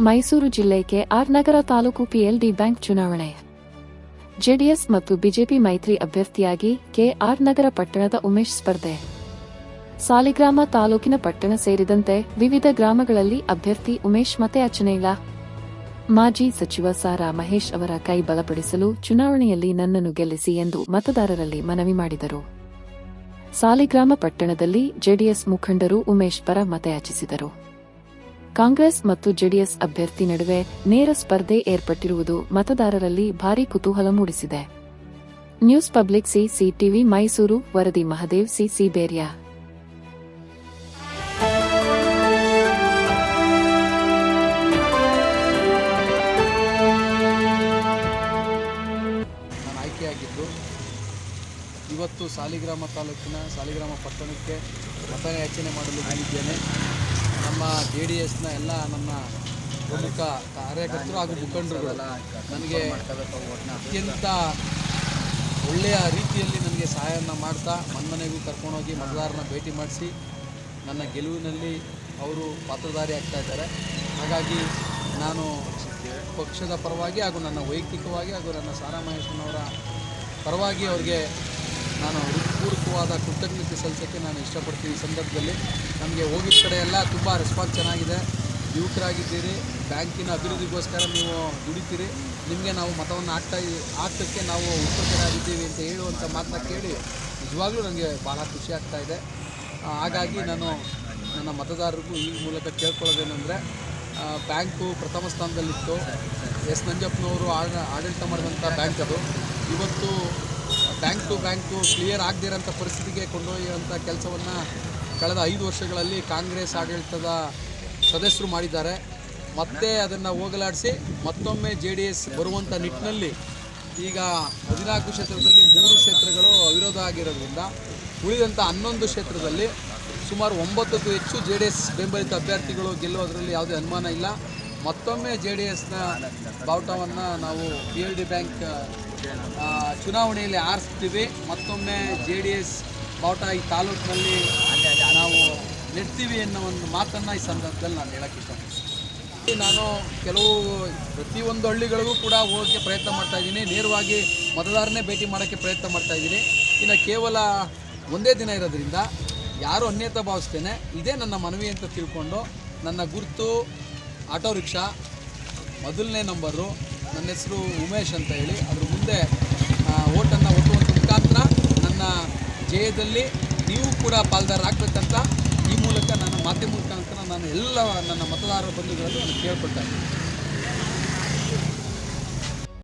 ಮೈಸೂರು ಜಿಲ್ಲೆ KR Nagar taluk PLD bank ಚುನಾವಣೆ. JDS ಮತ್ತು ಬಿಜೆಪಿ ಮೈತ್ರಿ ಅಭ್ಯರ್ಥಿಯಾಗಿ ಕೆಆರ್ ನಗರ ಪಟ್ಟಣದ ಉಮೇಶ್ ಸ್ಪರ್ಧೆ. ಸಾಲಿಗ್ರಾಮ ತಾಲೂಕಿನ ಪಟ್ಟಣ ಸೇರಿದಂತೆ ವಿವಿಧ ಗ್ರಾಮಗಳಲ್ಲಿ ಅಭ್ಯರ್ಥಿ ಉಮೇಶ್ ಮತಯಾಚನೆಯಿಲ್ಲ ಮಾಜಿ ಸಚಿವ ಸಾರಾ ಮಹೇಶ್ ಅವರ ಕೈ ಬಲಪಡಿಸಲು ಚುನಾವಣೆಯಲ್ಲಿ ನನ್ನನ್ನು ಗೆಲ್ಲಿಸಿ ಎಂದು ಮತದಾರರಲ್ಲಿ ಮನವಿ ಮಾಡಿದರು. ಸಾಲಿಗ್ರಾಮ ಪಟ್ಟಣದಲ್ಲಿ ಜೆಡಿಎಸ್ ಮುಖಂಡರು ಉಮೇಶ್ ಪರ ಮತಯಾಚಿಸಿದರು. ಕಾಂಗ್ರೆಸ್ ಮತ್ತು ಜೆಡಿಎಸ್ ಅಭ್ಯರ್ಥಿ ನಡುವೆ ನೇರ ಸ್ಪರ್ಧೆ ಏರ್ಪಟ್ಟಿರುವುದು ಮತದಾರರಲ್ಲಿ ಭಾರೀ ಕುತೂಹಲ ಮೂಡಿಸಿದೆ. News public C TV Mysuru, ವರದಿ ಮಹದೇವ್ ಸಿ ಬೇರ್ಯಾ. ಇವತ್ತು ಸಾಲಿಗ್ರಾಮ ತಾಲೂಕಿನ ಸಾಲಿಗ್ರಾಮ ಪಟ್ಟಣಕ್ಕೆ ಮತಯಾಚನೆ ಮಾಡಲು ಬಂದಿದ್ದೇನೆ. ನಮ್ಮ ಜೆ ಡಿ ಎಸ್ನ ಎಲ್ಲ ನನ್ನ ಪ್ರಮುಖ ಕಾರ್ಯಕರ್ತರು ಹಾಗೂ ಮುಖಂಡರು ನನಗೆ ಅತ್ಯಂತ ಒಳ್ಳೆಯ ರೀತಿಯಲ್ಲಿ ನನಗೆ ಸಹಾಯವನ್ನು ಮಾಡ್ತಾ, ಮನ್ಮನೆಗೂ ಕರ್ಕೊಂಡೋಗಿ ಮತದಾರನ ಭೇಟಿ ಮಾಡಿಸಿ, ನನ್ನ ಗೆಲುವಿನಲ್ಲಿ ಅವರು ಪಾತ್ರಧಾರಿ ಆಗ್ತಾ ಇದ್ದಾರೆ. ಹಾಗಾಗಿ ನಾನು ಪಕ್ಷದ ಪರವಾಗಿ ಹಾಗೂ ನನ್ನ ವೈಯಕ್ತಿಕವಾಗಿ ಹಾಗೂ ನನ್ನ ಸಾರಾ ಮಹೇಶನವರ ಪರವಾಗಿ ಅವ್ರಿಗೆ ನಾನು ಹೃತ್ಪೂರ್ವಕವಾದ ಕೃತಜ್ಞತೆ ಸಲ್ಲಿಸೋಕ್ಕೆ ನಾನು ಇಷ್ಟಪಡ್ತೀನಿ ಈ ಸಂದರ್ಭದಲ್ಲಿ. ನಮಗೆ ಹೋಗಿದ ಕಡೆ ಎಲ್ಲ ತುಂಬ ರೆಸ್ಪಾನ್ಸ್ ಚೆನ್ನಾಗಿದೆ. ಯುವಕರಾಗಿದ್ದೀರಿ, ಬ್ಯಾಂಕಿನ ಅಭಿವೃದ್ಧಿಗೋಸ್ಕರ ನೀವು ದುಡಿತೀರಿ. ನಿಮಗೆ ನಾವು ಮತವನ್ನು ಹಾಕ್ತಾ ಹಾಕೋಕ್ಕೆ ನಾವು ಉತ್ಸುಕರಾಗಿದ್ದೀವಿ ಅಂತ ಹೇಳುವಂಥ ಮಾತನ್ನ ಕೇಳಿ ನಿಜವಾಗ್ಲೂ ನನಗೆ ಭಾಳ ಖುಷಿ ಆಗ್ತಾ ಇದೆ. ಹಾಗಾಗಿ ನಾನು ನನ್ನ ಮತದಾರರಿಗೂ ಈ ಮೂಲಕ ಕೇಳ್ಕೊಳ್ಳೋದೇನೆಂದರೆ ಬ್ಯಾಂಕು ಪ್ರಥಮ ಸ್ಥಾನದಲ್ಲಿತ್ತು. ಎಸ್ ನಂಜಪ್ಪನವರು ಆಡ, ಆಡಳಿತ ಮಾಡಿದಂಥ ಬ್ಯಾಂಕ್ ಅದು. ಇವತ್ತು ಬ್ಯಾಂಕ್ ಟು ಬ್ಯಾಂಕು ಕ್ಲಿಯರ್ ಆಗದಿರೋಂಥ ಪರಿಸ್ಥಿತಿಗೆ ಕೊಂಡೊಯ್ಯುವಂಥ ಕೆಲಸವನ್ನು ಕಳೆದ ಐದು ವರ್ಷಗಳಲ್ಲಿ ಕಾಂಗ್ರೆಸ್ ಆಡಳಿತದ ಸದಸ್ಯರು ಮಾಡಿದ್ದಾರೆ. ಮತ್ತೆ ಅದನ್ನು ಹೋಗಲಾಡಿಸಿ ಮತ್ತೊಮ್ಮೆ ಜೆ ಡಿ ಎಸ್ ಬರುವಂಥ ನಿಟ್ಟಿನಲ್ಲಿ ಈಗ ಹದಿನಾಲ್ಕು ಕ್ಷೇತ್ರದಲ್ಲಿ ಮೂರು ಕ್ಷೇತ್ರಗಳು ಅವಿರೋಧ ಆಗಿರೋದ್ರಿಂದ ಉಳಿದಂಥ ಹನ್ನೊಂದು ಕ್ಷೇತ್ರದಲ್ಲಿ ಸುಮಾರು ಒಂಬತ್ತಕ್ಕೂ ಹೆಚ್ಚು ಜೆ ಡಿ ಎಸ್ ಬೆಂಬಲಿತ ಅಭ್ಯರ್ಥಿಗಳು ಗೆಲ್ಲುವುದರಲ್ಲಿ ಯಾವುದೇ ಅನುಮಾನ ಇಲ್ಲ. ಮತ್ತೊಮ್ಮೆ ಜೆ ಡಿ ಎಸ್ನ ಬಾವುಟವನ್ನು ನಾವು ಪಿ ಎಲ್ ಡಿ ಬ್ಯಾಂಕ್ ಚುನಾವಣೆಯಲ್ಲಿ ಆರಿಸ್ತೀವಿ. ಮತ್ತೊಮ್ಮೆ ಜೆ ಡಿ ಎಸ್ ಬಾವುಟ ಈ ತಾಲೂಕಿನಲ್ಲಿ ನಾವು ನೆಡ್ತೀವಿ ಅನ್ನೋ ಒಂದು ಮಾತನ್ನು ಈ ಸಂದರ್ಭದಲ್ಲಿ ನಾನು ಹೇಳಕ್ಕೆ ಇಷ್ಟಪಡ್ತೀನಿ. ನಾನು ಕೆಲವು ಪ್ರತಿಯೊಂದು ಹಳ್ಳಿಗಳಿಗೂ ಕೂಡ ಹೋಗೋಕ್ಕೆ ಪ್ರಯತ್ನ ಮಾಡ್ತಾ ಇದ್ದೀನಿ. ನೇರವಾಗಿ ಮತದಾರನೇ ಭೇಟಿ ಮಾಡೋಕ್ಕೆ ಪ್ರಯತ್ನ ಮಾಡ್ತಾ ಇದ್ದೀನಿ. ಇನ್ನು ಕೇವಲ ಒಂದೇ ದಿನ ಇರೋದ್ರಿಂದ ಯಾರು ಅನ್ಯತಾ ಭಾವಿಸ್ತೇನೆ, ಇದೇ ನನ್ನ ಮನವಿ ಅಂತ ತಿಳ್ಕೊಂಡು ನನ್ನ ಗುರುತು ಆಟೋ ರಿಕ್ಷಾ, ಮೊದಲನೇ ನಂಬರು, ನನ್ನ ಹೆಸರು ಉಮೇಶ್ ಅಂತ ಹೇಳಿ, ಅದ್ರ ಮುಂದೆ ಓಟನ್ನು ಒಟ್ಟುವಂಥ ಮುಖಾಂತರ ನನ್ನ ಜಯದಲ್ಲಿ ನೀವು ಕೂಡ ಪಾಲ್ದಾರರಾಗಬೇಕಂತ ಈ ಮೂಲಕ ನನ್ನ ಮಾಧ್ಯಮ ಮುಖಾಂತರ ನಾನು ಎಲ್ಲ ನನ್ನ ಮತದಾರರ ಬಂಧುಗಳನ್ನು ನಾನು ಕೇಳ್ಕೊಳ್ತಾ ಇದ್ದೀನಿ.